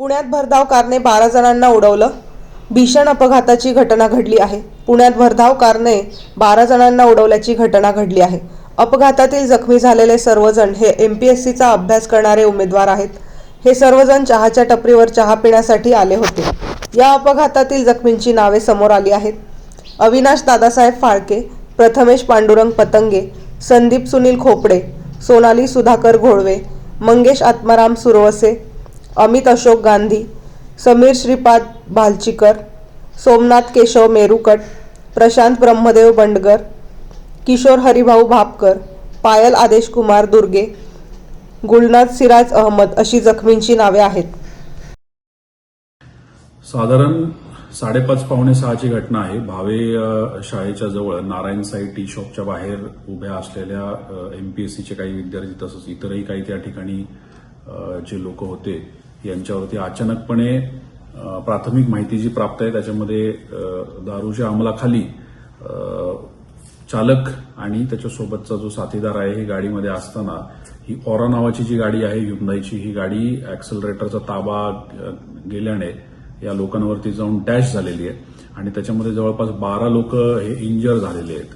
पुण्यात भरधाव कारने बारा जणांना उडवलं. भीषण अपघाताची घटना घडली आहे. पुण्यात भरधाव कारने बारा जणांना उडवल्याची घटना घडली आहे. अपघातातील जखमी झालेले सर्वजण हे एम पी एस सीचा अभ्यास करणारे उमेदवार आहेत. हे सर्वजण चहाच्या टपरीवर चहा पिण्यासाठी आले होते. या अपघातातील जखमींची नावे समोर आली आहेत. अविनाश दादासाहेब फाळके प्रथमेश पांडुरंग पतंगे संदीप सुनील खोपडे सोनाली सुधाकर घोळवे मंगेश आत्माराम सुरवसे अमित अशोक गांधी समीर श्रीपाद भालचीकर सोमनाथ केशव मेरुकट प्रशांत ब्रह्मदेव बंडगर किशोर हरिभाऊ भापकर पायल आदेश कुमार दुर्गे गुलनाथ सिराज अहमद अशी जखमींची नावे आहेत. साधारण साडेपाच पावणे सहाची घटना आहे. भावे शाळेच्या जवळ नारायण साई टी शॉपच्या बाहेर उभ्या असलेल्या एमपीएससीचे काही विद्यार्थी तसंच इतरही काही त्या ठिकाणी जे लोक होते यांच्यावरती अचानकपणे प्राथमिक माहिती जी प्राप्त आहे त्याच्यामध्ये दारूच्या अंमलाखाली चालक आणि त्याच्यासोबतचा जो साथीदार आहे ही गाडीमध्ये असताना ही ऑरा नावाची जी गाडी आहे हुंदाईची ही गाडी ऍक्सलरेटरचा ताबा गेल्याने या लोकांवरती जाऊन डॅश झालेली आहे. आणि त्याच्यामध्ये जवळपास बारा लोक हे इंजर झालेले आहेत.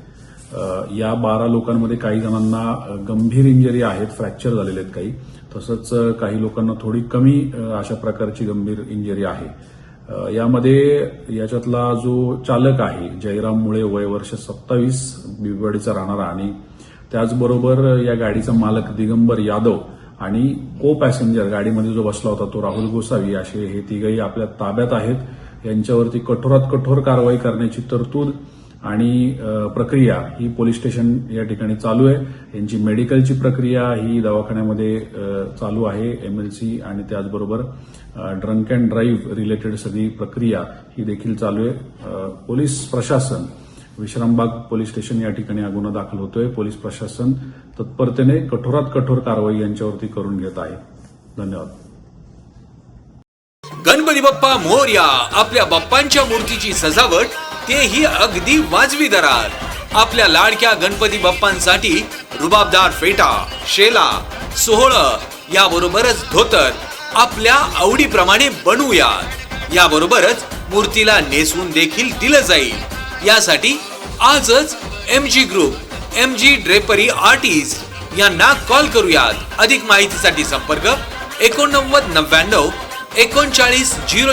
या बारा लोकांमध्ये काही जणांना गंभीर इंजरी आहेत फ्रॅक्चर झालेले आहेत काही. तसंच काही लोकांना थोडी कमी अशा प्रकारची गंभीर इंजरी आहे. यामध्ये याच्यातला जो चालक आहे जयराम मुळे वय वर्ष सत्तावीस बिबवाडीचा राहणारा आणि त्याचबरोबर या गाडीचा मालक दिगंबर यादव आणि को पॅसेंजर गाडीमध्ये जो बसला होता तो राहुल गोसावी असे हे तिघही आपल्या ताब्यात आहेत. यांच्यावरती कठोरात कठोर कारवाई करण्याची तरतूद आणि प्रक्रिया ही पोलीस स्टेशन या ठिकाणी चालू आहे. यांची मेडिकलची प्रक्रिया ही दवाखान्यामध्ये चालू आहे. एमएलसी आणि त्याचबरोबर ड्रंक अँड ड्राईव्ह रिलेटेड सगळी प्रक्रिया ही देखील चालू आहे. पोलीस प्रशासन विश्रामबाग पोलीस स्टेशन या ठिकाणी हा गुन्हा दाखल होतोय. पोलीस प्रशासन तत्परतेने कठोरात कठोर कारवाई यांच्यावरती करून घेत आहे. धन्यवाद. गणपती बाप्पा मोर्या आपल्या बाप्पांच्या मूर्तीची सजावट तेही अगदी वाजवी दरात. आपल्या लाडक्या गणपती बाप्पांसाठी रुबाबदार फेटा शेला सोहळ याबरोबरच धोतर आपल्या आवडीप्रमाणे बनवूयात. याबरोबरच मूर्तीला नेसवून देखील दिलं जाईल. यासाठी आजच M G group M G drapery artist यांना कॉल करूयात. अधिक माहितीसाठी संपर्क एकोणनव्वद नव्याण्णव एकोणचाळीस झिरो झिरो